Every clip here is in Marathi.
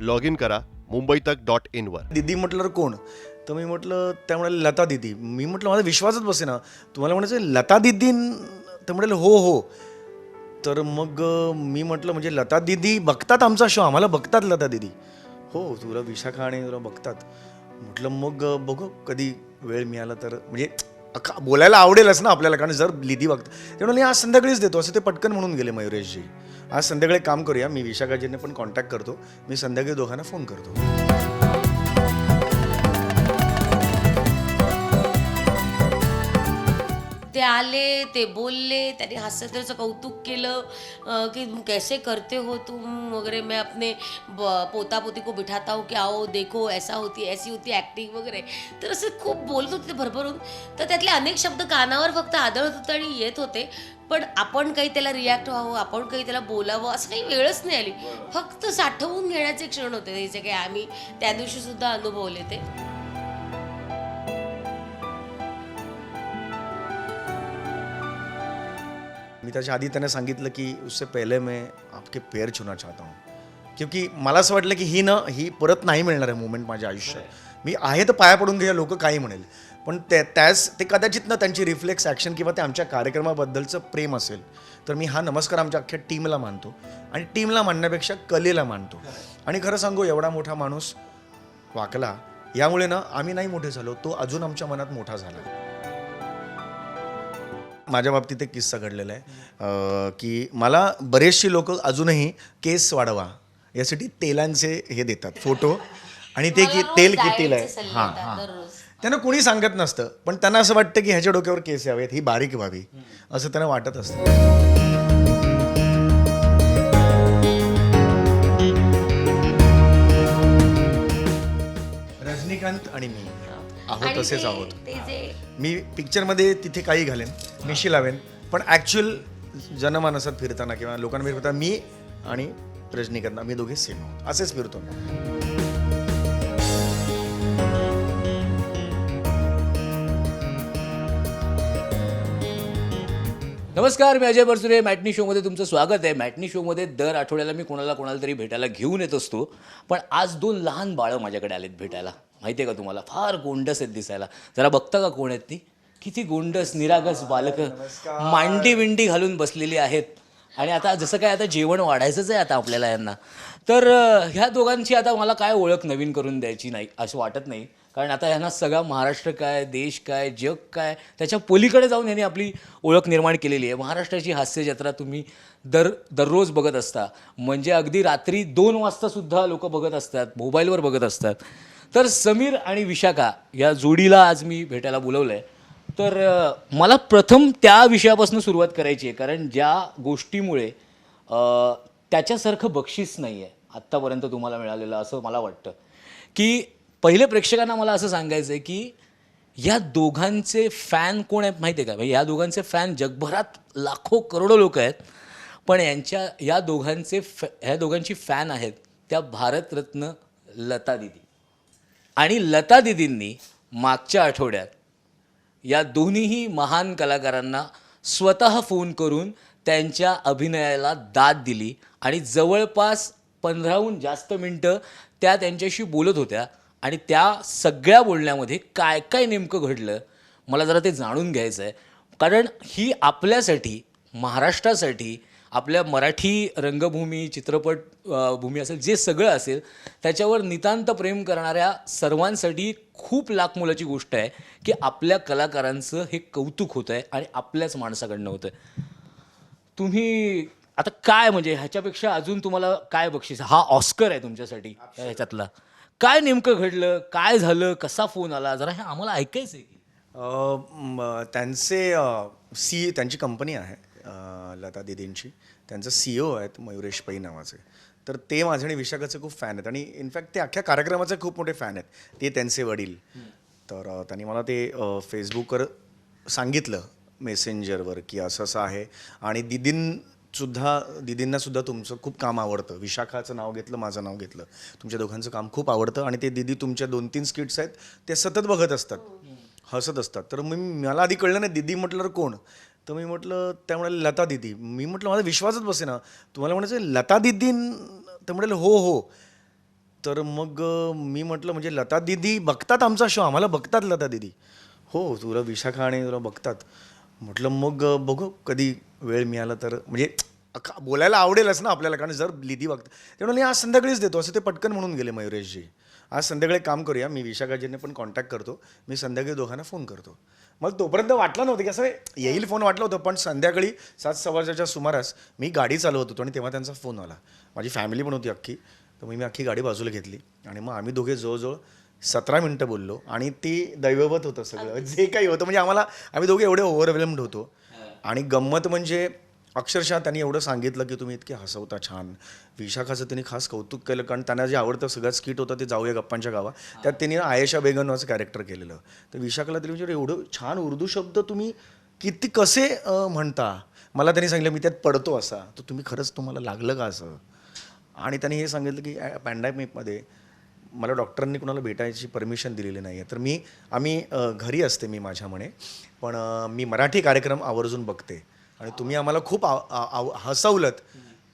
लॉग इन करा मुंबई तक डॉट इनवर दिदी म्हटलं कोण? तर मी म्हटलं त्या म्हणाले लता दिदी. मी म्हटलं माझा विश्वासच बसे ना तुम्हाला म्हणायचं लता दिदी तर म्हणाले हो हो. तर मग मी म्हटलं म्हणजे लता दिदी बघतात आमचा शो आम्हाला बघतात लता दिदी. हो तुला विशाखा आणि तुला बघतात. म्हटलं मग बघू कधी वेळ मिळाला तर. म्हणजे बोलायला आवडेलच ना आपल्याला कारण जर लिदी बघतात ते म्हणाले आज संध्याकाळीच देतो. असं ते पटकन म्हणून गेले मयुरेशजी. आज संध्याकाळी काम करूया. मी विशाखाजीने पण कॉन्टॅक्ट करतो. मी संध्याकाळी दोघांना फोन करतो. ते आले ते बोलले त्यांनी हास्यतेचं कौतुक केलं की कैसे करते हो तुम? वगैरे मैं अपने ब- पोता पोती को बिठाता हूँ की आओ देखो ऐसा होती ऐसी होती ॲक्टिंग वगैरे. तर असे खूप बोलत होते ते भरभरून. तर त्यातले अनेक शब्द कानावर फक्त आदळत होते आणि येत होते. पण आपण काही त्याला रिॲक्ट व्हावं आपण काही त्याला बोलावं असं काही वेळच नाही आली. फक्त साठवून घेण्याचे क्षण होते. ते जे काही आम्ही त्या दिवशी सुद्धा अनुभवले ते. त्याच्या आधी त्याने सांगितलं की उससे पहले मैं आपके पैर छूना चाहता हूँ. क्योंकि मला असं वाटलं की ही न ही परत नाही मिळणार आहे मुवमेंट माझ्या आयुष्यात. मी आहे तर पाया पडून घ्या लोक काही म्हणेल. पण त्या त्याच ते कदाचित ना त्यांची रिफ्लेक्स ॲक्शन किंवा ते आमच्या कार्यक्रमाबद्दलचं प्रेम असेल तर मी हा नमस्कार आमच्या अख्ख्या टीमला मानतो आणि टीमला मानण्यापेक्षा कलेला मानतो. आणि खरं सांगू एवढा मोठा माणूस वाकला यामुळे ना आम्ही नाही मोठे झालो तो अजून आमच्या मनात मोठा झाला. माझ्या बाबतीत एक किस्सा घडलेला आहे. की मला बरेचशी लोक अजूनही केस वाढवा यासाठी तेलांचे हे देतात फोटो. आणि ते की तेल कितीला आहे. हां हां. त्यांना कोणी सांगत नसतं पण त्यांना असं वाटतं की ह्याच्या डोक्यावर केस यावेत ही बारीक व्हावी असं त्यांना वाटत असतं. रजनीकांत आणि मी आहोत तसेच आहोत. ते जे मी पिक्चरमध्ये तिथे काही घालेन मिशी लावेन पण ॲक्च्युअल जनमानसात फिरताना किंवा लोकांना फिरताना मी आणि रजनीकांत आम्ही दोघे सेम असेच फिरतो. नमस्कार मी अजय बरसुरे मॅटनी शोमध्ये तुमचं स्वागत आहे. मॅटनी शोमध्ये दर आठवड्याला मी कोणाला कोणाला तरी भेटायला घेऊन येत असतो. पण आज दोन लहान बाळं माझ्याकडे आलेत भेटायला. माहिती आहे का तुम्हाला? फार गोंडस आहेत दिसायला. जरा बघता का कोण आहेत ती? किती गोंडस निरागस बालकं. मांडी विंडी घालून बसलेली आहेत. आणि आता जसं काय आता जेवण वाढायचंच आहे आता आपल्याला यांना. तर ह्या दोघांची आता मला काय ओळख नवीन करून द्यायची नाही असं वाटत नाही. कारण आता यांना सगळा महाराष्ट्र काय देश काय जग काय त्याच्या पलीकडे जाऊन यांनी आपली ओळख निर्माण केलेली आहे. महाराष्ट्राची हास्य जत्रा तुम्ही दर दररोज बघत असता. म्हणजे अगदी रात्री दोन वाजतासुद्धा लोक बघत असतात मोबाईलवर बघत असतात. तर समीर आणि विशाखा या जोडीला आज मी भेटायला बोलवलं आहे तर मला प्रथम त्या विषयापासून सुरुवात करायची आहे कारण ज्या गोष्टीमुळे त्याच्यासारखं बक्षीस नाही आहे आत्तापर्यंत तुम्हाला मिळालेलं असं मला वाटतं. की पहिले प्रेक्षकांना मला असं सांगायचं आहे की या दोघांचे फॅन कोण आहेत माहिती आहे का? म्हणजे या दोघांचे फॅन जगभरात लाखो करोडो लोक आहेत पण यांच्या या दोघांचे फॅ ह्या दोघांची फॅन आहेत त्या भारतरत्न लता दिदी. आणि लता दिदींनी मागच्या आठवड्यात या दोन्हीही महान कलाकारांना स्वतः फोन करून त्यांच्या अभिनयाला दाद दिली आणि जवळपास पंधराहून जास्त मिनटं त्या त्यांच्याशी बोलत होत्या आणि त्या सगळ्या बोलण्यामध्ये काय काय नेमकं घडलं मला जरा ते जाणून घ्यायचं आहे कारण ही आपल्यासाठी महाराष्ट्रासाठी आपल्या मराठी रंगभूमी चित्रपट भूमी असेल जे सगळं असेल त्याच्यावर नितांत प्रेम करणाऱ्या सर्वांसाठी खूप लाख मोलाची गोष्ट आहे की आपल्या कलाकारांचं हे कौतुक होतं आहे आणि आपल्याच माणसाकडनं होतं आहे तुम्ही आता काय म्हणजे ह्याच्यापेक्षा अजून तुम्हाला काय बक्षीस? हा ऑस्कर आहे तुमच्यासाठी ह्याच्यातला. काय नेमकं घडलं? काय झालं? कसा फोन आला? जरा हे आम्हाला ऐकायचं आहे त्यांचे सी त्यांची कंपनी आहे. लता दिदींची. त्यांचं सी ओ आहेत मयुरेश पै नावाचे. तर ते माझे आणि विशाखाचे खूप फॅन आहेत. आणि इनफॅक्ट ते अख्ख्या कार्यक्रमाचे खूप मोठे फॅन आहेत. ते त्यांचे वडील. तर त्यांनी मला ते फेसबुकवर सांगितलं मेसेंजरवर की असं असं आहे. आणि दिदीन सुद्धा दिदींना सुद्धा तुमचं खूप काम आवडतं. विशाखाचं नाव घेतलं माझं नाव घेतलं. तुमच्या दोघांचं काम खूप आवडतं. आणि ते दिदी तुमच्या दोन तीन स्किट्स आहेत ते सतत बघत असतात. हसत असतात. तर मी मला आधी कळलं नाही दिदी म्हटलं कोण? तर मी म्हटलं त्या म्हणाले लता दिदी. मी म्हटलं माझा विश्वासच बसे ना. तुम्हाला म्हणायचं लता दिदी तर म्हणाले हो हो. तर मग मी म्हटलं म्हणजे लता दिदी बघतात आमचा शो आम्हाला बघतात लता दिदी. हो तुला विशाखा आणि तुला बघतात. म्हटलं मग बघू कधी वेळ मिळाला तर. म्हणजे बोलायला आवडेलच ना आपल्याला कारण जर लिदी बघतात. ते म्हणाले आज संध्याकाळीच देतो. असं ते पटकन म्हणून गेले मयुरेशजी. आज संध्याकाळी काम करूया. मी विशाखाजीने पण कॉन्टॅक्ट करतो. मी संध्याकाळी दोघांना फोन करतो. मला तोपर्यंत वाटलं नव्हतं की असं येईल फोन वाटलं होतं पण संध्याकाळी सात सव्वाच्या सुमारास मी गाडी चालवत होतो आणि तेव्हा त्यांचा फोन आला. माझी फॅमिली पण होती अख्खी. तर मग मी अख्खी गाडी बाजूला घेतली आणि मग आम्ही दोघे जवळजवळ सतरा मिनटं बोललो आणि ती दैववत होतं सगळं. जे काही होतं म्हणजे आम्हाला आम्ही दोघे एवढे ओव्हरवेल्म्ड होतो. आणि गंमत म्हणजे अक्षरशः त्यांनी एवढं सांगितलं की तुम्ही इतके हसवता छान. विशाखाचं त्यांनी खास कौतुक केलं कारण त्यांना जे आवडतं सगळं स्किट होतं ते जाऊया गप्पांच्या गावा. त्यात त्यांनी आयशा बेगम नावाचं कॅरेक्टर केलेलं. तर विशाखाला तरी म्हणजे एवढं छान उर्दू शब्द तुम्ही किती कसे म्हणता? मला त्यांनी सांगितलं मी त्यात पडतो असा. तर तुम्ही खरंच तुम्हाला लागलं का असं? आणि त्यांनी हे सांगितलं की पॅन्डामिकमध्ये मला डॉक्टरांनी कुणाला भेटायची परमिशन दिलेली नाही आहे तर मी आम्ही घरी असते मी माझ्या म्हणे पण मी मराठी कार्यक्रम आवर्जून बघते. आणि तुम्ही आम्हाला खूप आव- आव- हसवलत.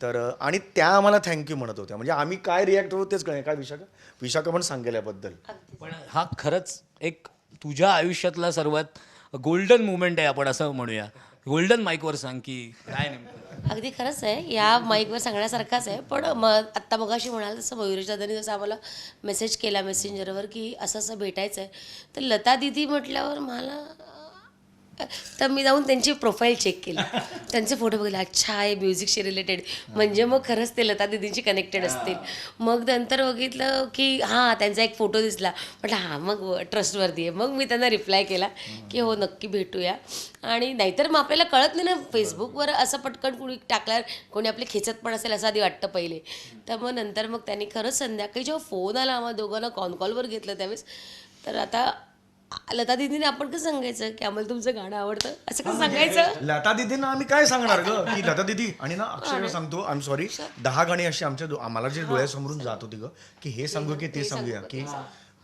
तर आणि त्या आम्हाला थँक्यू म्हणत होत्या. म्हणजे आम्ही काय रिॲक्ट होतो तेच कळलं काय विशाखा? विशाखा पण सांगेल याबद्दल पण हा खरंच एक तुझ्या आयुष्यातला सर्वात गोल्डन मुवमेंट आहे आपण असं म्हणूया. गोल्डन माईकवर सांग की काय नेमकं? अगदी खरंच आहे. या माईकवर सांगण्यासारखाच आहे. पण मग आत्ता मगाशी म्हणाल तसं मयुरेश दादांनी जसं आम्हाला मेसेज केला मेसेंजरवर की असं असं भेटायचं आहे तर लता दिदी म्हटल्यावर मला तर मी जाऊन त्यांची प्रोफाईल चेक केली. त्यांचे फोटो बघितले. अच्छा हे म्युझिकशी रिलेटेड म्हणजे मग खरंच ते लता दिदींशी कनेक्टेड असतील. मग नंतर बघितलं की हां त्यांचा एक फोटो दिसला. म्हटलं हां मग ट्रस्टवरती आहे. मग मी त्यांना रिप्लाय केला की हो नक्की भेटूया. आणि नाहीतर मग आपल्याला कळत नाही ना फेसबुकवर असं पटकन कुणी टाकल्यावर कोणी आपले खेचत पण असेल असं आधी वाटतं पहिले. तर मग नंतर मग त्यांनी खरंच संध्याकाळी जेव्हा फोन आला आम्हाला दोघांना कॉन कॉलवर घेतलं त्यावेळेस तर आता लता दिदीने आपण कसं सांगायचं? की आम्हाला तुमचं गाणं आवडतं? असं कसं सांगायचं? लता दिदींना आम्ही काय सांगणार ग? की लता दिदी आणि ना अक्षरशः सांगतो आय एम सॉरी दहा गाणी अशी आमच्या डो- आम्हाला जे डोळ्यासमोरून जात होती ग की हे सांगू की ते सांगूया की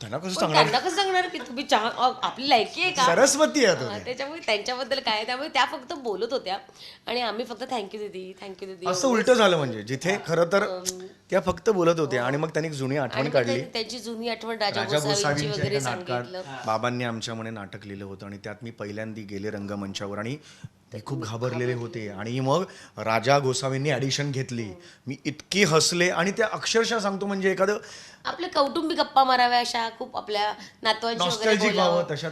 त्यांना कसं पण सांगणार? त्यांना कसं सांगणार? की तुम्ही चहा अ, आपली लायकी आहे का? सरस्वती आहे तो हा, त्याच्यामुळे त्यांच्याबद्दल काय त्यामुळे त्या फक्त बोलत होत्या. आणि आम्ही फक्त थँक्यू दिदी थँक्यू दिदी. असं उलट झालं म्हणजे जिथे खरं तर त्या फक्त बोलत होत्या आणि मग त्यांनी एक जुनी आठवण आणि मग काढली. त्यां- त्यांची जुनी आठवण राजा राजा गोसावींची गोसावींच्या वगैरे एका सांगितलं. नाटकात बाबांनी आमच्या म्हणे नाटक लिहिलं होतं आणि त्यात मी पहिल्यांदा गेले रंगमंचावर आणि ते खूप घाबरलेले होते. आणि मग राजा गोसावींनी ॲडिशन घेतली. मी इतकी हसले आणि त्या अक्षरशः सांगतो म्हणजे एखादं आपल्या कौटुंबिक गप्पा माराव्या अशा खूप आपल्या नातवांची वगैरे Nostalgic बोलावं. व्हावं, तशा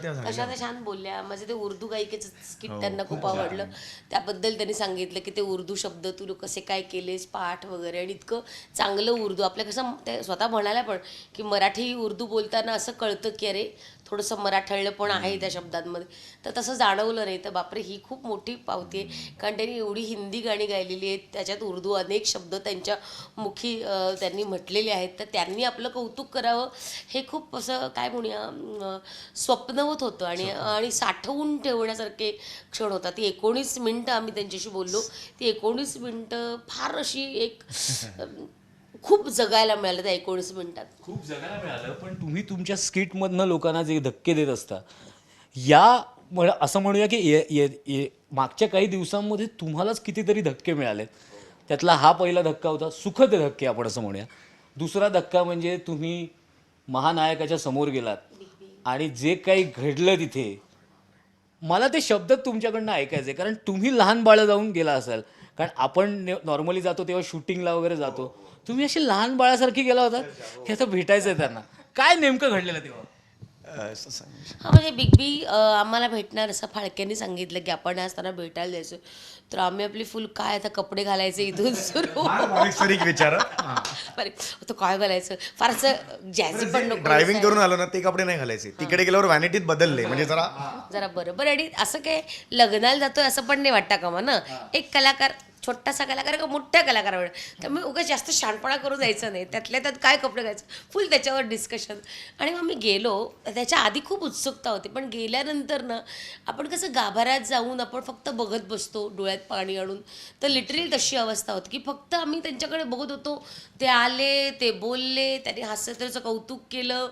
त्या छान बोलल्या. माझे ते उर्दू गायिकेचं स्किट त्यांना खूप आवडलं. त्याबद्दल त्यांनी सांगितलं की ते उर्दू शब्द तू कसे काय केलेस पाठ वगैरे. आणि इतकं चांगलं उर्दू. आपल्या कसं ते स्वतः म्हणाल्या पण की मराठी उर्दू बोलताना असं कळतं की अरे थोडंसं मराठळलं पण आहे त्या शब्दांमध्ये. तर तसं जाणवलं नाही. तर बापरे ही खूप मोठी पावती आहे. कारण त्यांनी एवढी हिंदी गाणी गायलेली आहेत. त्याच्यात उर्दू अनेक शब्द त्यांच्या मुखी त्यांनी म्हटलेले आहेत. तर त्यांनी आपलं कौतुक करावं हे खूप असं काय म्हणूया स्वप्नवत होतं. आणि आणि साठवून ठेवण्यासारखे क्षण होता. ती एकोणीस मिनटं आम्ही त्यांच्याशी बोललो. ती एकोणीस मिनटं फार अशी एक खूप जगायला मिळालं त्या एकोणीस मिनिटात. खूप जगायला मिळालं पण तुम्ही तुमच्या स्किटमधनं लोकांना जे धक्के देत असता या म्हण असं म्हणूया की ये- ये- ये- मागच्या काही दिवसांमध्ये तुम्हालाच कितीतरी धक्के मिळाले. त्यातला हा पहिला धक्का होता सुखद धक्के आपण असं म्हणूया. दुसरा धक्का म्हणजे तुम्ही महानायकाच्या समोर गेलात आणि जे काही घडलं तिथे मला ते शब्द तुमच्याकडनं ऐकायचे कारण तुम्ही लहान बाळं जाऊन गेला असाल. कारण आपण नॉर्मली जातो तेव्हा शूटिंगला वगैरे जातो. तुम्ही अशी लहान बाळासारखी गेला होता हे आता भेटायचं आहे त्यांना. काय नेमकं घडलेलं तेव्हा? असं सांग हा म्हणजे बिग बी अं, आम्हाला भेटणार असं फाळक्यांनी सांगितलं की आपण आज त्यांना भेटायला जायचं. तर आम्ही आपली फुल काय आता कपडे घालायचे इथून सुरू. बारीक विचार तो काय घालायचं? फारसं जॅझी पण नको ड्रायव्हिंग करून आलो ना ते कपडे नाही घालायचे. तिकडे गेल्यावर व्हॅनिटीत बदलले म्हणजे जरा जरा बरोबर आणि असं काय लग्नाला जातोय असं पण नाही वाटतं का मग ना? एक कलाकार छोटासा कलाकार का मोठ्या कलाकारावर त्यामुळे उगाच जास्त शहाणपणा करून जायचं नाही. त्यातल्या त्यात काय कपडे घ्यायचं फुल त्याच्यावर डिस्कशन आणि मग मी गेलो. त्याच्या आधी खूप उत्सुकता होती. पण गेल्यानंतर ना आपण कसं गाभाऱ्यात जाऊन आपण फक्त बघत बसतो डोळ्यात पाणी आणून. तर लिटरली तशी अवस्था होती की फक्त आम्ही त्यांच्याकडे बघत होतो. ते आले ते बोलले त्यांनी हास्यतेचं कौतुक केलं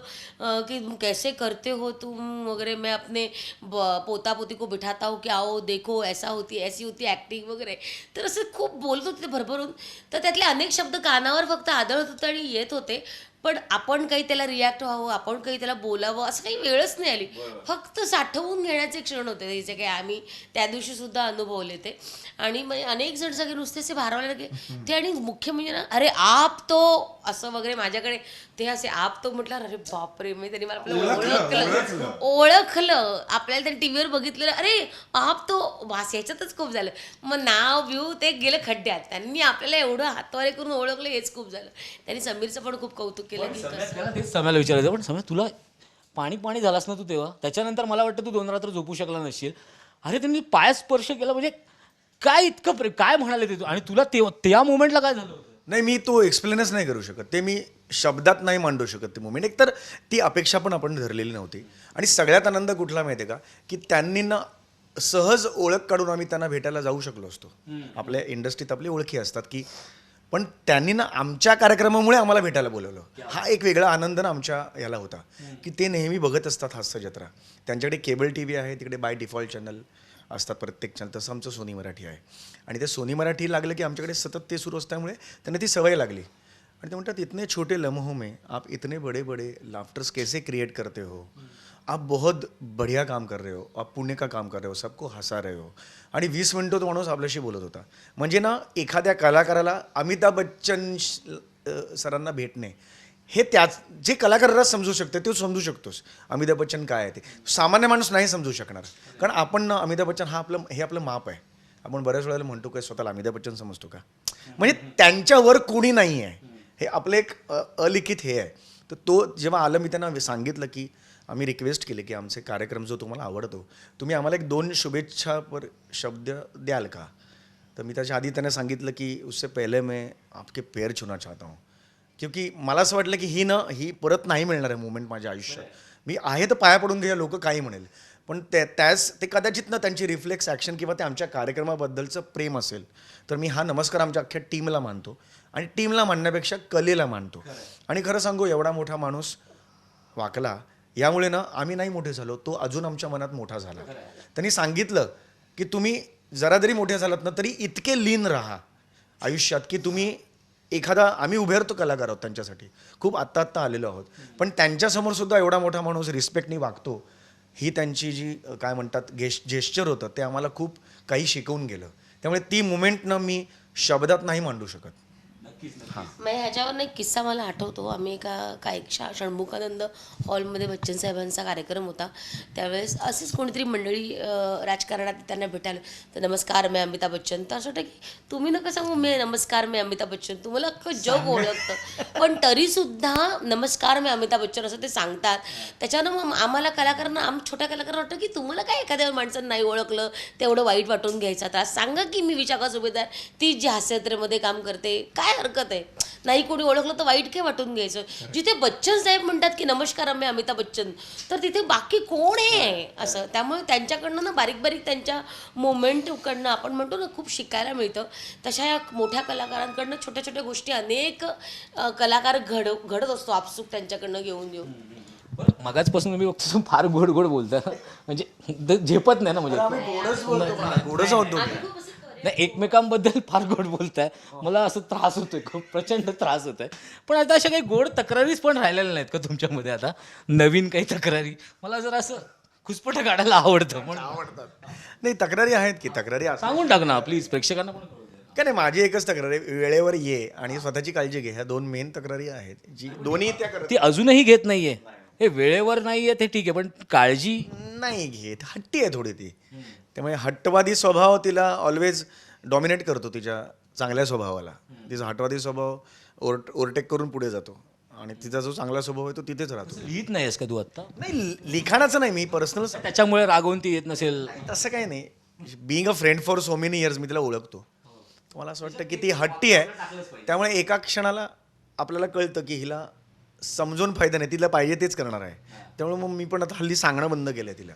की कैसे करते हो तुम? वगैरे. मैं अपने ब- पोता पोती को बिठाता हूँ की आओ देखो ऐसा होती ऐसी होती ॲक्टिंग वगैरे. तर असं खूप बोलत होते भरभरून. तर त्यातले अनेक शब्द कानावर फक्त आदळत होते आणि येत होते. पण आपण काही त्याला रिॲक्ट व्हावं आपण काही त्याला बोलावं असं काही वेळच नाही आली. फक्त साठवून घेण्याचे क्षण होते. त्याचे काही आम्ही त्या दिवशी सुद्धा अनुभवले ते. आणि मग अनेक जण सगळे नुसतेसे भारावले लगे. ते आणि मुख्य म्हणजे ना अरे आप तो! असं वगैरे माझ्याकडे ते असे आप तो म्हटलं अरे बापरे मी त्यांनी मला आपलं ओळखलं ओळखलं. आपल्याला त्यांनी टीव्हीवर बघितलं. अरे आप तो वास याच्यातच खूप झालं. मग नाव व्यू ते गेलं खड्ड्यात. त्यांनी आपल्याला एवढं हातवारे करून ओळखलं हेच खूप झालं. त्यांनी समीरचं पण खूप कौतुक केलं. की कसं तेच सम्याला विचारायचं. पण सम्या तुला पाणी पाणी झालास ना तू तेव्हा? त्याच्यानंतर मला वाटतं तू दोन रात्र झोपू शकला नसशील. अरे त्यांनी पाय स्पर्श केला. म्हणजे काय इतकं प्रे काय म्हणाले ते तू? आणि तुला तेव्हा त्या मोमेंटला काय झालं? नाही मी तो एक्सप्लेनच नाही करू शकत. ते मी शब्दात नाही मांडू शकत ते मुमेंट एकतर ती अपेक्षा पण आपण धरलेली नव्हती. आणि सगळ्यात आनंद कुठला माहिती आहे का? की त्यांनी ना सहज ओळख काढून आम्ही त्यांना भेटायला जाऊ शकलो असतो. आपल्या इंडस्ट्रीत आपली ओळखी असतात की पण त्यांनी ना आमच्या कार्यक्रमामुळे आम्हाला भेटायला बोलवलं. हा एक वेगळा आनंद ना आमच्या याला होता. की ते नेहमी बघत असतात हास्य जत्रा. त्यांच्याकडे केबल टी व्ही आहे तिकडे बाय डिफॉल्ट चॅनल असतात प्रत्येक चॅनल तसं आमचं सोनी मराठी आहे. आणि ते सोनी मराठी लागलं की आमच्याकडे सतत ते सुरू असल्यामुळे त्यांना ती सवय लागली. आणि ते म्हणतात इतने छोटे लम्हों में आप इतने बड़े बड़े लाफ्टर्स कैसे क्रिएट करते हो? आप बहुत बढ़िया काम कर रहे हो आप पुण्य का काम कर रहे हो सबको हसा रहे हो. आणि वीस मिनटं तो माणूस आपल्याशी बोलत होता. म्हणजे ना एखाद्या कलाकाराला अमिताभ बच्चन सरांना भेटणे हे त्याच जे कलाकाराला समजू शकते ते समजू शकतोस. अमिताभ बच्चन काय आहे ते? सामान्य माणूस नाही समजू शकणार. कारण आपण ना अमिताभ बच्चन हा आपलं हे आपलं माप आहे. आपण बऱ्याच वेळेला म्हणतो काय स्वतःला अमिताभ बच्चन समजतो का? म्हणजे त्यांच्यावर कोणी नाही आहे हे आपलं एक अलिखित हे आहे. तर तो जेव्हा आलं मी त्यांना सांगितलं की आम्ही रिक्वेस्ट केली की आमचे कार्यक्रम जो तुम्हाला आवडतो तुम्ही आम्हाला एक दोन शुभेच्छापर शब्द द्याल का? तर मी त्याच्या आधी त्यांना सांगितलं की उससे पहले मैं आपके पैर छूना चाहता हूँ. क्योंकि मला असं वाटलं की ही न ही परत नाही मिळणार आहे मुवमेंट माझ्या आयुष्यात. मी आहे तर पाया पडून घ्या लोक काही म्हणेल. पण त्या त्याच ते कदाचित ना त्यांची रिफ्लेक्स ॲक्शन किंवा ते आमच्या कार्यक्रमाबद्दलचं प्रेम असेल तर मी हा नमस्कार आमच्या अख्ख्या टीमला मानतो. आणि टीमला मानण्यापेक्षा कलेला मानतो. आणि खरं सांगू एवढा मोठा माणूस वाकला यामुळे ना आम्ही नाही मोठे झालो तो अजून आमच्या मनात मोठा झाला. त्यांनी सांगितलं की तुम्ही जरा जरी मोठे झालात ना तरी इतके लीन राहा आयुष्यात की तुम्ही एखादा आम्ही उभे राहतो कलाकार आहोत त्यांच्यासाठी. खूप आत्ता आत्ता आलेलो आहोत. पण त्यांच्यासमोर सुद्धा एवढा मोठा माणूस रिस्पेक्टनी वागतो. ही त्यांची जी काय म्हणतात गेश जेस्चर होतं ते आम्हाला खूप काही शिकवून गेलं. त्यामुळे ती मुमेंटनं मी शब्दात नाही मांडू शकत. मग ह्याच्यावर एक किस्सा मला आठवतो. आम्ही एका काय शा षण्मुखानंद हॉलमध्ये बच्चन साहेबांचा कार्यक्रम होता. त्यावेळेस अशीच कोणीतरी मंडळी राजकारणात त्यांना भेटायला तर नमस्कार मी अमिताभ बच्चन. तर असं वाटतं की तुम्ही नका सांगू मी नमस्कार मी अमिताभ बच्चन. तुम्हाला अख्खं जग ओळखतं. पण तरीसुद्धा नमस्कार मी अमिताभ बच्चन असं ते सांगतात. त्याच्यानं मग आम्हाला कलाकारांना आम छोट्या कलाकारांना वाटतं की तुम्हाला काय एखाद्या माणसानं नाही ओळखलं तेवढं वाईट वाटून घ्यायचा. त्रास सांगा की मी विशाखा सुभेदार ती जी हास्यत्रेमध्ये काम करते. काय हरकत आहे. नाही कोणी ओळखलं तर वाईट काय वाटून घ्यायचं? जिथे बच्चन साहेब म्हणतात की नमस्कार आम्ही अमिताभ बच्चन. तर तिथे बाकी कोण आहे? असं. त्यामुळे त्यांच्याकडनं ना बारीक बारीक त्यांच्या मोमेंटकडनं आपण म्हणतो ना खूप शिकायला मिळतं. तशा या मोठ्या कलाकारांकडनं छोट्या छोट्या गोष्टी अनेक कलाकार घड घडत असतो आपसूक त्यांच्याकडनं घेऊन घेऊन. मगाचपासून तुम्ही बघतो फार गोड गोड बोलता. म्हणजे झेपत नाही ना म्हणजे. गोडच होतो. नाही एकमेकांबद्दल फार गोड बोलताय. मला असं त्रास होतोय खूप प्रचंड त्रास होतोय. पण आता अशा काही गोड तक्रारीच पण राहिलेल्या नाहीत का तुमच्यामध्ये आता? नवीन काही तक्रारी? मला जरा असं खुसपट काढायला आवडतं म्हणून. नाही तक्रारी आहेत की तक्रारी असतात. सांगून टाक ना प्लीज. प्रेक्षकांना पण कळू दे. काय नाही माझी एकच तक्रार आहे वेळेवर ये आणि स्वतःची काळजी घे. ह्या दोन मेन तक्रारी आहेत जी दोन्ही त्या करत ती अजूनही घेत नाहीये. हे वेळेवर नाहीये ते ठीक आहे पण काळजी नाही घेत. हट्टी आहे थोडी ती. त्यामुळे हट्टवादी स्वभाव तिला ऑलवेज डॉमिनेट करतो तिच्या चांगल्या स्वभावाला. तिचा हटवादी स्वभाव ओर ओव्हरटेक करून पुढे जातो. आणि तिचा जो चांगला स्वभाव आहे तो तिथेच राहतो. लिहित नाहीयेस का तू आता नाही लिखाणाचं नाही मी पर्सनल त्याच्यामुळे रागवून ती येत नसेल? तसं काही नाही. Being a friend for so many years मी तिला ओळखतो. मला असं वाटतं की ती हट्टी आहे. त्यामुळे एका क्षणाला आपल्याला कळतं की हिला समजून फायदा नाही. तिला पाहिजे तेच करणार आहे. त्यामुळे मग मी पण आता हल्ली सांगणं बंद केलं तिला.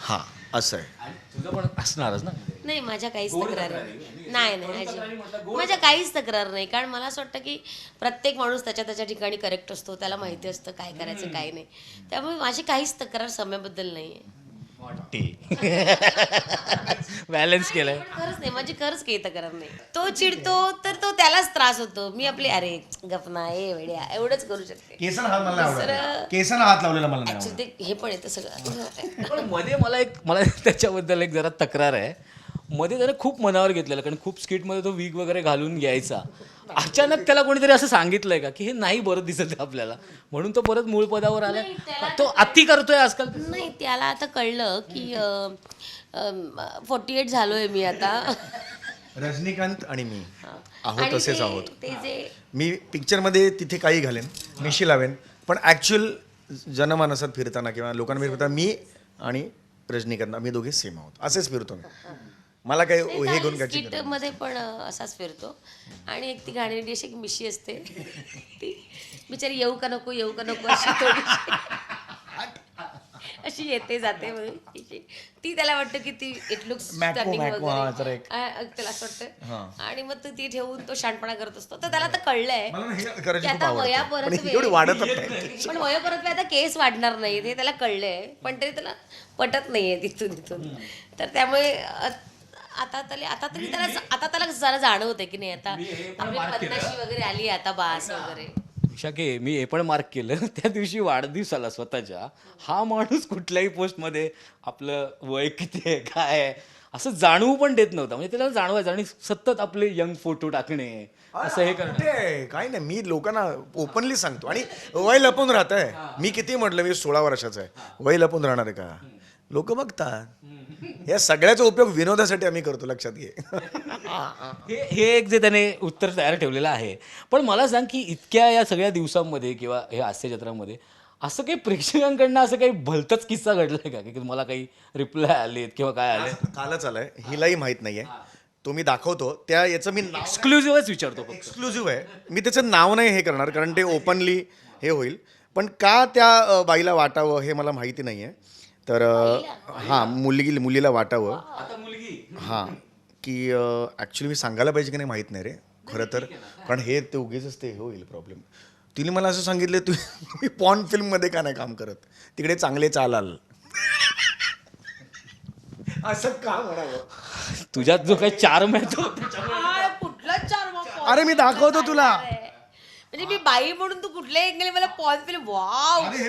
हां. असं. आहे आणि तुझं पण असणारच ना. नाही माझ्या काहीच तक्रार नाही. नाही नाही अजिबात. माझ्या काहीच तक्रार नाही. कारण मला असं वाटतं की प्रत्येक माणूस त्याच्या त्याच्या ठिकाणी करेक्ट असतो. त्याला माहिती असतं काय करायचं काय नाही. त्यामुळे माझी काहीच तक्रार समयाबद्दल नाही आहे बॅलन्स केलंय. खरंच नाही. म्हणजे खरंच काही तक्रार नाही. तो चिडतो तर तो त्यालाच त्रास होतो. मी आपली अरे गपना ए वेड्या एवढंच करू शकते. केसन हात मला केसन हात लावलेला मला नाही ऍक्च्युली ते हे पण येतं सगळं. पण मध्ये मला एक मला त्याच्याबद्दल एक जरा तक्रार आहे. मध्ये त्याने खूप मनावर घेतलेलं कारण खूप स्किटमध्ये तो वीग वगैरे घालून घ्यायचा. अचानक त्याला कोणीतरी असं सांगितलंय का की हे नाही बरं दिसत आपल्याला. म्हणून तो परत मूळ पदावर आलाय तो अति करतोय आजकाल. नाही त्याला आता कळलं की फोर्टी एट झालोय मी आता. रजनीकांत आणि मी आहोत आणि तसेच ते- आहोत. ते जे मी पिक्चरमध्ये तिथे काही घालेन मिशी लावेन पण ॲक्च्युअल जनमानसात फिरताना किंवा लोकांना फिरताना मी आणि रजनीकांत आम्ही दोघे सेम आहोत. असेच फिरतो मी. मला काही हे घेऊन घ्यायची मध्ये पण असाच फिरतो. आणि एक ती गाण्याची अशी एक मिशी असते. ती बिचारी येऊ का नको येऊ का नको अशी थोडीशी अशी येते जाते म्हणून तिची. ती त्याला वाटतं की ती इट लुक्स मॅको, मॅको, हा, जरा एक. त्याला असं वाटतं. आणि मग तो ती ठेवून तो शाणपणा करत असतो. तर त्याला तर कळलंय मला ना हे की करायची खूप आता आवडतं वयापरत पण वे- एवढी वाढतच नाही. पण वयोपरत्वे आता केस वाढणार नाही हे त्याला कळलंय. पण तरी त्याला पटत नाहीये तिथून तिथून. तर त्यामुळे अ, आता तरी आता तरी त्याला आता त्याला जरा जाणवते की नाही आता. आपली पन्नाशी वगैरे आली आता बास वगैरे. शाके मी हे पण मार्क केलं. त्या दिवशी वाढदिवसाला स्वतःच्या. हा माणूस कुठल्याही पोस्टमध्ये आपलं वय किती आहे काय आहे असं जाणवू पण देत नव्हता. म्हणजे त्याला जाणवायचं आणि सतत आपले यंग फोटो टाकणे. असं हे करणं कुठे काय नाही. मी लोकांना ओपनली सांगतो. आणि वय लपून राहत आहे मी किती म्हटलं? मी सोळा वर्षाचा आहे. वय लपून राहणार आहे का? लोक बघतात. या सगळ्याचा उपयोग विनोदासाठी आम्ही करतो लक्षात घे. हे हे एक जे त्याने उत्तर तयार ठेवलेलं आहे. पण मला सांग की इतक्या या सगळ्या दिवसांमध्ये किंवा हे हास्य जत्रामध्ये असं काही प्रेक्षकांकडनं असं काही भलतंच किस्सा घडलाय का? की तुम्हाला काही रिप्लाय आलेत किंवा काय आले कालच आलाय. हिलाही माहीत नाहीये. तो मी दाखवतो. त्या याचं मी एक्सक्लुझिव्हच विचारतो. एक्सक्लुझिव्ह आहे. मी त्याचं नाव नाही हे करणार कारण ते ओपनली हे होईल. पण का त्या बाईला वाटावं हे मला माहिती नाही आहे तर हां मुलगी मुलीला वाटावं. आता मुलगी. हां की ॲक्च्युली मी सांगायला पाहिजे की नाही माहीत नाही रे. खरं तर. कारण हे ते उगीच ते हे होईल प्रॉब्लेम तिने मला असं सांगितलं तू तुम्ही पॉन फिल्ममध्ये का नाही काम करत? तिकडे चांगले चालाल. असं का म्हणावं? तुझ्यात जो काही चार्म आहे तो. चार अरे मी दाखवतो तुला. म्हणजे मी बाई म्हणून तू कुठल्या एंगल मला पॉज केले वाव हे.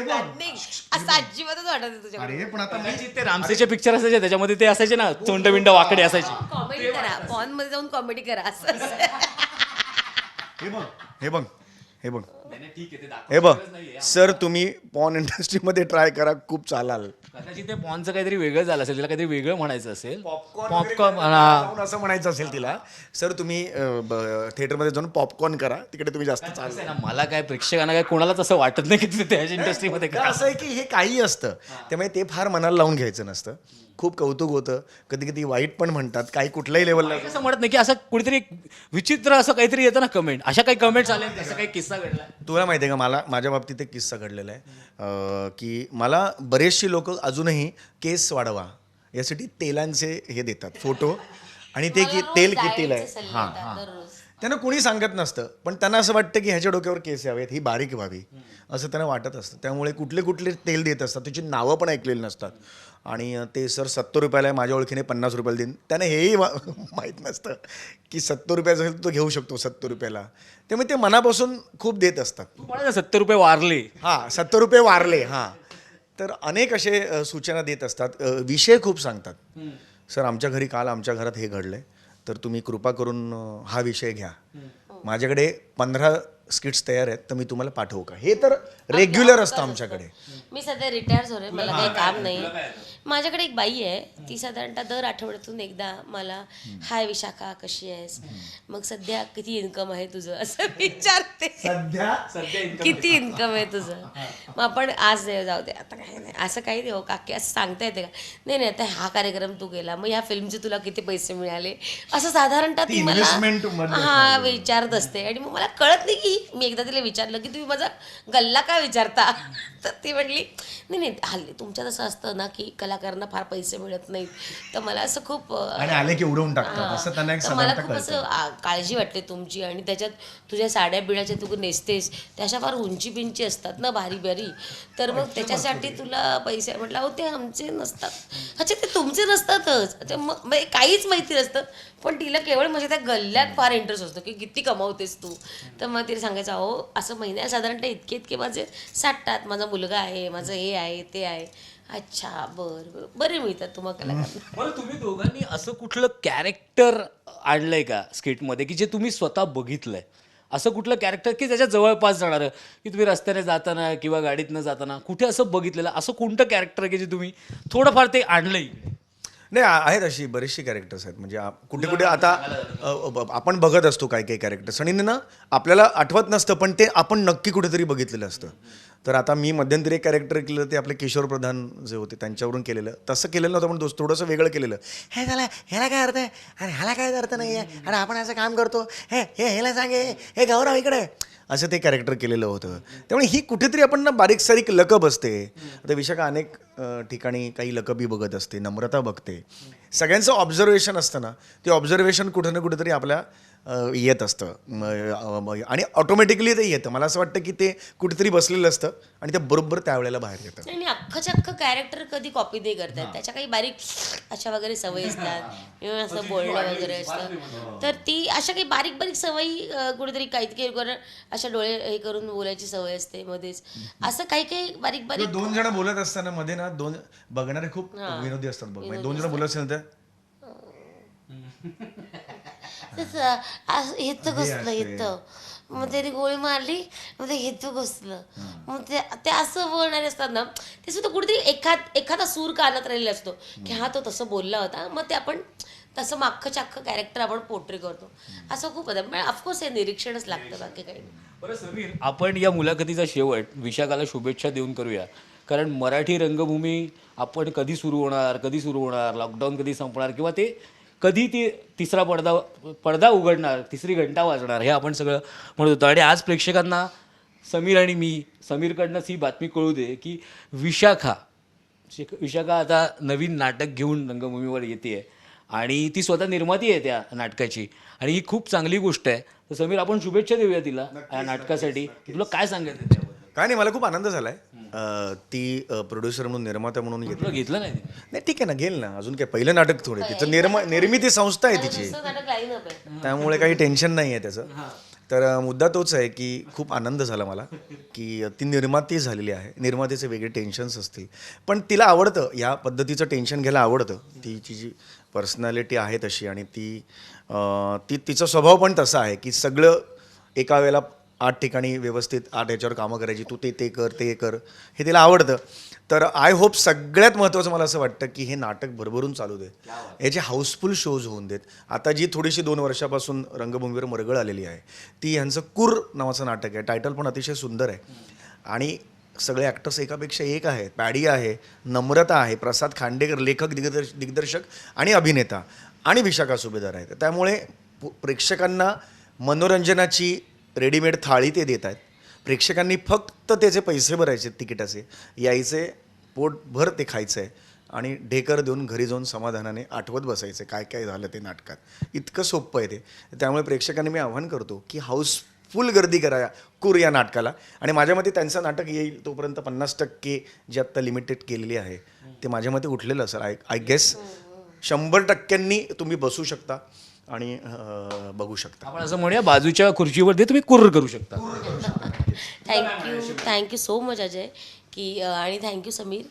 असं अजिबातच वाटत नाही तुझ्या अरे पण आता मी ते रामसेचे पिक्चर असायचे त्याच्यामध्ये ते असायचे ना तोंड बिंड वाकडे असायचे. कॉमेडी करा पॉनमध्ये जाऊन कॉमेडी करा असं असं. हे बघ हे बघ हे बघ. हे बघ सर तुम्ही पॉन इंडस्ट्रीमध्ये ट्राय करा खूप चालाल. कदाचित ते पॉनचं काहीतरी वेगळं झालं असेल तिला काहीतरी वेगळं म्हणायचं असेल. पॉपकॉर्न पॉपकॉर्न जाऊन असं म्हणायचं असेल तिला सर तुम्ही थिएटरमध्ये जाऊन पॉपकॉर्न करा तिकडे तुम्ही जास्त चाल. ना मला काय प्रेक्षकांना काय कोणालाच असं वाटत नाही की तुम्ही त्या इंडस्ट्रीमध्ये असं आहे की हे काही असतं. त्यामुळे ते फार मनाला लावून घ्यायचं नसतं. खूप कौतुक होतं. कधी कधी वाईट पण म्हणतात. काही कुठल्याही लेवलला असं म्हणत नाही की असं कुठेतरी एक विचित्र असं काहीतरी येतं ना कमेंट अशा काही कमेंट्स आल्या असं काही किस्सा घडला तुला माहिती आहे का? मला माझ्या बाबतीत एक किस्सा घडलेला आहे. अं, की मला बरेचशी लोक अजूनही केस वाढवा. यासाठी तेलांचे हे देतात फोटो. आणि ते की तेल कितीला आहे? हां हां. त्यांना कोणी सांगत नसतं पण त्यांना असं वाटतं की ह्याच्या डोक्यावर केस यावेत ही बारीक व्हावी असं त्यांना वाटत असतं. त्यामुळे कुठले कुठले तेल देत असतात त्याची नावं पण ऐकलेली नसतात. आणि ते सर सत्तर रुपयाला आहे माझ्या ओळखीने पन्नास रुपयाला देईन. त्यांना हेही माहीत नसतं की सत्तर रुपयाचं असेल तो घेऊ शकतो सत्तर रुपयाला. त्यामुळे ते मनापासून खूप देत असतात. सत्तर रुपये वारले. हां सत्तर रुपये वारले हां. तर अनेक असे सूचना देत असतात. विषय खूप सांगतात. सर आमच्या घरी काल आमच्या घरात हे घडलंय. तर तुम्ही कृपा करून हा विषय घ्या. माझ्याकडे पंधरा स्किट्स तयार आहेत तर मी तुम्हाला पाठवू का? हे तर रेग्युलर असतं आमच्याकडे. मी सध्या रिटायर झालोय मला काही काम नाही. माझ्याकडे एक बाई आहे ती साधारणतः दर आठवड्यातून एकदा मला हाय विशाखा कशी आहेस? मग सध्या किती इन्कम आहे तुझं? असं विचारते. सध्या? किती इन्कम आहे तुझं? मग आपण आज नाही जाऊ दे आता काही नाही. असं काही नाही हो काकी असं सांगता येते का? नाही नाही आता हा कार्यक्रम तू केला मग ह्या फिल्मचे तुला किती पैसे मिळाले? असं साधारणतः ती मला हा विचारत असते. आणि मग मला कळत नाही की मी एकदा तिला विचारलं की तुम्ही माझा गल्ला का विचारता? तर ती म्हणली नाही नाही हल्ली तुमच्यात असं असतं ना की कलाकारांना फार पैसे मिळत नाहीत. तर मला असं खूप आणि आले की उडवून टाकतात. हां. असं त्यांना एक तर मला साधारणतः खूप असं आ, काळजी वाटते तुमची आणि त्याच्यात तुझ्या साड्या बिड्याच्या तू नेसतेस त्या अशा फार उंची पिंची असतात ना भारी भारी तर मग त्याच्यासाठी तुला पैसे म्हटलं अहो ते आमचे नसतात. अच्छा ते तुमचे नसतातच. अच्छा मग मग हे काहीच माहिती नसतं. पण तिला केवळ म्हणजे त्या गल्ल्यात फार इंटरेस्ट असतो की किती कमावतेस तू. तर मग तिला सांगायचं अहो असं महिन्याला साधारणतः इतके इतके माझे साठतात. माझा मुलगा आहे माझं हे आहे ते आहे. अच्छा बरं बरं. बरे मिळतात तुम्हाला मला तुम्ही दोघांनी असं कुठलं कॅरेक्टर आणलंय का स्किटमध्ये की जे तुम्ही स्वतः बघितलंय? असं कुठलं कॅरेक्टर की त्याच्या जवळपास जाणारं की तुम्ही रस्त्याने जाताना किंवा गाडीतनं जाताना कुठे असं बघितलेलं? असं कोणतं कॅरेक्टर आहे की जे तुम्ही थोडंफार ते आणलंय? नाही आ- आहेत अशी बरीचशी कॅरेक्टर्स आहेत. म्हणजे आप- कुठे कुठे आता अ, आपण बघत असतो काही काही कॅरेक्टर्स आणि ना आपल्याला आठवत नसतं पण ते आपण नक्की कुठेतरी बघितलेलं असतं. तर आता मी मध्यंतरी एक कॅरेक्टर केलं ते आपले किशोर प्रधान जे होते त्यांच्यावरून केलेलं. तसं केलेलं नव्हतं पण दोस्त थोडंसं वेगळं केलेलं. हे झालं ह्याला काय अर्थ आहे? आणि ह्याला काय अर्थ नाही आहे आणि आपण असं काम करतो. हे हे ह्याला सांगे हे गौरव इकडे. असं ते कॅरेक्टर केलेलं होतं. त्यामुळे ही कुठेतरी आपण ना बारीक सारीक लकब असते. आता विशाखा अनेक ठिकाणी काही लकबी बघत असते नम्रता बघते. सगळ्यांचं ऑब्झर्वेशन असतं ना ते ऑब्झर्वेशन कुठं ना कुठेतरी आपल्या येत असतं. आणि ऑटोमॅटिकली ते येतं. मला असं वाटतं की ते कुठेतरी बसलेलं असतं आणि ते बरोबर त्यावेळेला बाहेर येतं. आणि अख्खंच्या अख्खं कॅरेक्टर कधी कॉपी नाही करतात. त्याच्या काही बारीक अशा वगैरे सवयी असतात. किंवा असं बोलणं वगैरे असतं. तर ती अशा काही बारीक बारीक सवयी कुठेतरी काही काही लोकांना अशा डोळे हे करून बोलायची सवय असते मध्येच. असं काही काही बारीक बारीक दोन जण बोलत असताना मध्ये ना दोन बघणारे खूप विनोदी असतात बघ. म्हणजे दोन जण बोलत असेल तर? इथं घुसलं इथं मग त्याने गोळी मारली मग ते इथं घुसलं. मग ते ते असं बोलणारे असतात ना ते सुद्धा कुठेतरी एखाद एखादा सूर कानात राहिलेला असतो. की हा तो तसं बोलला होता. मग ते आपण तसं मागचं अख्खं कॅरेक्टर आपण पोर्ट्रे करतो. असं खूप ऑफकोर्स हे निरीक्षणच लागतं बाकी काही. बरं समीर आपण या मुलाखतीचा शेवट विशाखाला शुभेच्छा देऊन करूया. कारण मराठी रंगभूमी आपण कधी सुरू होणार कधी सुरू होणार लॉकडाऊन कधी संपणार किंवा ते कधी ती तिसरा पडदा पडदा उघडणार तिसरी घंटा वाजणार हे आपण सगळं म्हणत होतो. आणि आज प्रेक्षकांना समीर आणि मी समीरकडनंच ही बातमी कळू दे की विशाखा विशाखा आता नवीन नाटक घेऊन रंगभूमीवर येते आणि ती स्वतः निर्माती आहे त्या नाटकाची. आणि ही खूप चांगली गोष्ट आहे. तर समीर आपण शुभेच्छा देऊया तिला या नाटकासाठी. तुला काय सांगायचं त्याबद्दल? काय नाही मला खूप आनंद झालाय. अ, ती प्रोड्युसर म्हणून निर्माता म्हणून येते तुला घेतलं नाही तिने? नाही ठीक आहे ना घेईल ना. अजून काय पहिलं नाटक थोडे. तिचं निर्म निर्मिती संस्था आहे तिची. दुसरं नाटक लाईन आहे. त्यामुळे काही टेन्शन नाही आहे त्याचं तर मुद्दा तोच आहे की खूप आनंद झाला मला की ती निर्माती झालेली आहे. निर्मातीचे वेगळे टेन्शन्स असतील. पण तिला आवडतं या पद्धतीचं टेन्शन घ्यायला आवडतं. तिची जी पर्सनॅलिटी आहे तशी आणि ती ती तिचा स्वभाव पण तसा आहे की सगळं एका वेळेला आठ ठिकाणी व्यवस्थित आठ याच्यावर कामं करायची तू ते ते कर ते कर. हे तिला आवडतं. तर आय होप सगळ्यात महत्त्वाचं मला असं वाटतं की हे नाटक भरभरून चालू दे. याचे हाऊसफुल शोज होऊन देत. आता जी थोडीशी दोन वर्षापासून रंगभूमीवर मरगळ आलेली आहे ती ह्यांचं कुर नावाचं नाटक आहे. टायटल पण अतिशय सुंदर आहे. आणि सगळे ॲक्टर्स एकापेक्षा एक आहेत. पॅडी आहे नम्रता आहे प्रसाद खांडेकर लेखक दिग्दर्श दिग्दर्शक आणि अभिनेता आणि विशाखा सुभेदार आहेत. त्यामुळे पु- प्रेक्षकांना मनोरंजनाची रेडीमेड थाळी ते देत आहेत. प्रेक्षकांनी फक्त त्याचे पैसे भरायचे तिकिटाचे. यायचे पोटभर ते खायचं आहे आणि ढेकर देऊन घरी जाऊन समाधानाने आठवत बसायचं काय काय झालं ते नाटकात. इतकं सोपं आहे ते. त्यामुळे प्रेक्षकांनी मी आव्हान करतो की हाऊसफुल गर्दी करा कुर या नाटकाला. आणि माझ्या मते त्यांचं नाटक येईल तोपर्यंत पन्नास टक्के जे आत्ता लिमिटेड केलेली आहे ते माझ्या मते उठलेलं असेल. आय आय गेस शंभर टक्क्यांनी तुम्ही बसू शकता. आणि बघू शकता. आपण असं म्हणूया बाजूच्या खुर्चीवरती तुम्ही कुर्र करू शकता. Thank you thank you so much Ajay. की आणि थँक्यू समीर.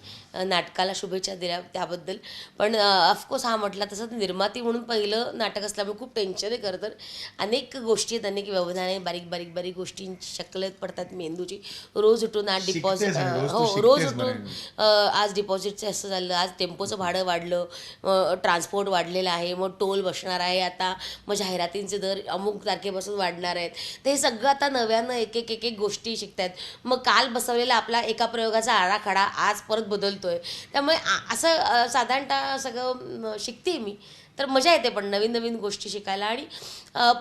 नाटकाला शुभेच्छा दिल्या त्याबद्दल. पण ऑफकोर्स हा म्हटला तसंच निर्माती म्हणून पहिलं नाटक असल्यामुळे खूप टेन्शन आहे खरं तर. अनेक गोष्टी आहेत अनेक व्यवधान आहे बारीक बारीक बारीक गोष्टींची शक्ल पडतात मेंदूची. रोज उठून आज डिपॉझिट हो रोज उठून आज डिपॉझिटचं असं झालं आज टेम्पोचं भाडं वाढलं ट्रान्सपोर्ट वाढलेलं आहे मग टोल बसणार आहे आता मग जाहिरातींचे दर अमुक तारखेपासून वाढणार आहेत. तर हे सगळं आता नव्यानं एक एक एक एक गोष्टी शिकतायत. मग काल बसवलेला आपला एका प्रयोगाचा आराखडा आज परत आहे त्यामुळे आ- असं साधारणतः सगळं शिकते मी. तर मजा येते पण नवीन नवीन गोष्टी शिकायला. आणि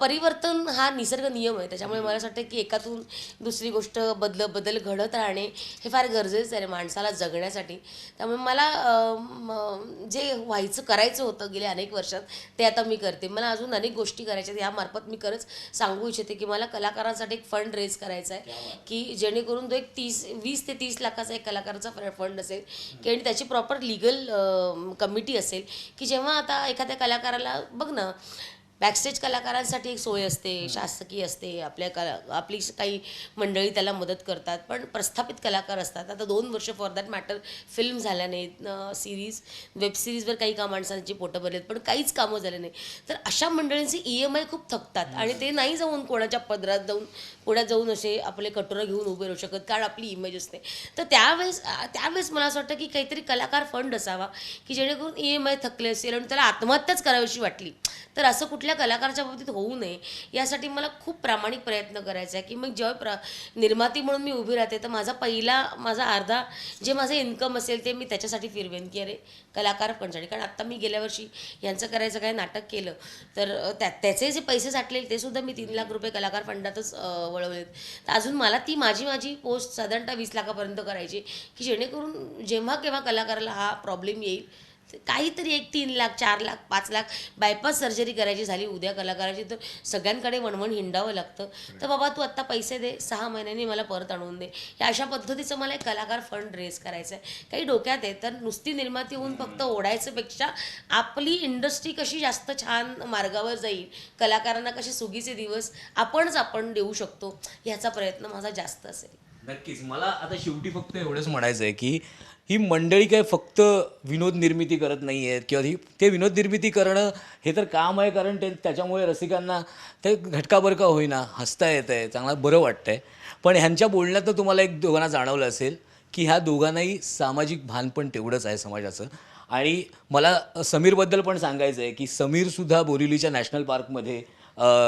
परिवर्तन हा निसर्ग नियम आहे. त्याच्यामुळे मला असं वाटतं की एकातून दुसरी गोष्ट बदल बदल घडत राहणे हे फार गरजेचं आहे माणसाला जगण्यासाठी. त्यामुळे मला जे व्हायचं करायचं होतं गेल्या अनेक वर्षात ते आता मी करते. मला अजून अनेक गोष्टी करायच्या आहेत. यामार्फत मी खरंच सांगू इच्छिते की मला कलाकारांसाठी एक फंड रेज करायचा आहे. की जेणेकरून तो एक तीस वीस ते तीस लाखाचा एक कलाकाराचा फंड असेल. की आणि त्याची प्रॉपर लिगल कमिटी असेल. की जेव्हा आता एखाद्या कलाकाराला बघ ना बॅकस्टेज कलाकारांसाठी एक सोय असते शासकीय असते आपल्या कला आपली काही मंडळी त्याला मदत करतात पण प्रस्थापित कलाकार असतात. आता दोन वर्ष फॉर दॅट मॅटर फिल्म झाल्या नाहीत सिरीज वेब सिरीजवर काही का माणसांची पोटं भरलेत पण काहीच कामं झाले नाही तर अशा मंडळींचे ई एम आय खूप थकतात आणि ते नाही जाऊन कोणाच्या पदरात जाऊन पुढ्यात जाऊन असे आपले कटोरं घेऊन उभे राहू शकत कारण आपली इमेज असते. तर त्यावेळेस त्यावेळेस मला असं वाटतं की काहीतरी कलाकार फंड असावा की जेणेकरून ई एम आय थकले असेल आणि त्याला आत्महत्याच करावीशी वाटली. तर असं कुठल्या कलाकाराच्या बाबतीत होऊ नये यासाठी मला खूप प्रामाणिक प्रयत्न करायचा आहे की मग जेव्हा प्र निर्माती म्हणून मी उभी राहते तर माझा पहिला माझा अर्धा जे माझं इन्कम असेल ते मी त्याच्यासाठी फिरवेन की अरे कलाकार फंडसाठी कारण आत्ता मी गेल्या वर्षी यांचं करायचं काय नाटक केलं तर त्या त्याचे जे पैसे साठलेले ते सुद्धा मी तीन लाख रुपये कलाकार फंडातच वळवलेत. तर अजून मला ती माझी माझी पोस्ट साधारणतः वीस लाखापर्यंत करायची की जेणेकरून जेव्हा केव्हा कलाकाराला हा प्रॉब्लेम येईल काहीतरी एक तीन लाख चार लाख पाच लाख बायपास सर्जरी करायची झाली उद्या कलाकाराची तर सगळ्यांकडे वणवण हिंडावं लागतं. तर बाबा तू आत्ता पैसे दे सहा महिन्यांनी मला परत आणून दे. या अशा पद्धतीचं मला एक कलाकार फंड रेस करायचं आहे काही डोक्यात आहे तर नुसती निर्माती होऊन फक्त ओढायचंपेक्षा आपली इंडस्ट्री कशी जास्त छान मार्गावर जाईल कलाकारांना कसे सुगीचे दिवस आपणच आपण देऊ शकतो ह्याचा प्रयत्न माझा जास्त असेल. नक्कीच. मला आता शेवटी फक्त एवढंच म्हणायचं आहे की ही मंडळी काय फक्त विनोद निर्मिती करत नाही आहेत किंवा ही ते विनोद निर्मिती करणं हे तर काम आहे कारण ते त्याच्यामुळे रसिकांना ते घटकाबरका होईना हसता येत आहे चांगला बरं वाटतं आहे पण ह्यांच्या बोलण्यात तर तुम्हाला एक दोघांना जाणवलं असेल की ह्या दोघांनाही सामाजिक भान पण तेवढंच आहे समाजाचं. आणि मला समीरबद्दल पण सांगायचं आहे की समीरसुद्धा बोरिवलीच्या नॅशनल पार्कमध्ये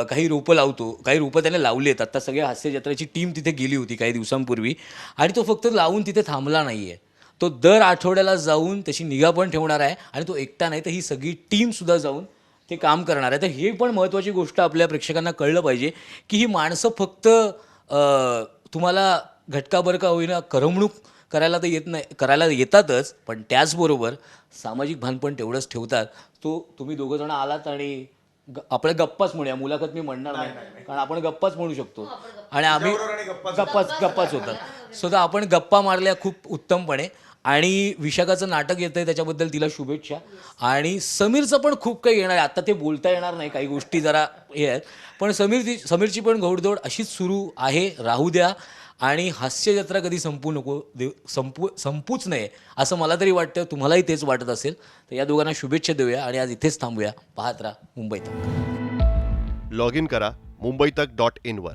काही रोपं लावतो काही रोपं त्याने लावली आहेत आत्ता सगळ्या हास्य जत्रेची टीम तिथे गेली होती काही दिवसांपूर्वी. आणि तो फक्त लावून तिथे थांबला नाही आहे तो दर आठवड्याला जाऊन त्याची निगा पण ठेवणार आहे आणि तो एकटा नाही तर ही सगळी टीमसुद्धा जाऊन ते काम करणार आहे. तर हे पण महत्त्वाची गोष्ट आपल्या प्रेक्षकांना कळलं पाहिजे की ही माणसं फक्त तुम्हाला घटकाभर का होईना करमणूक करायला तर येत नाही करायला येतातच पण त्याचबरोबर सामाजिक भान पण तेवढंच ठेवतात. तो तुम्ही दोघं जण आलात आणि ग- आपल्या गप्पाच म्हणूया मुलाखत मी म्हणणार नाही कारण आपण गप्पाच म्हणू शकतो. आणि आम्ही गप्पाच गप्पाच होतात. सो तर आपण गप्पा मारल्या खूप उत्तमपणे. आणि विशाखाचं नाटक येतं आहे त्याच्याबद्दल तिला शुभेच्छा. आणि समीरचं पण खूप काही येणार आहे. आता ते बोलता येणार नाही काही गोष्टी जरा हे आहेत. पण समीर समीरची पण घोडदौड अशीच सुरू आहे राहू द्या. आणि हास्य जत्रा कधी संपू नको देव संपू संपूच नये असं मला तरी वाटतं. तुम्हालाही तेच वाटत असेल. तर या दोघांना शुभेच्छा देऊया आणि आज इथेच थांबूया. पाहत राहा मुंबईत लॉग इन करा मुंबई तक डॉट इनवर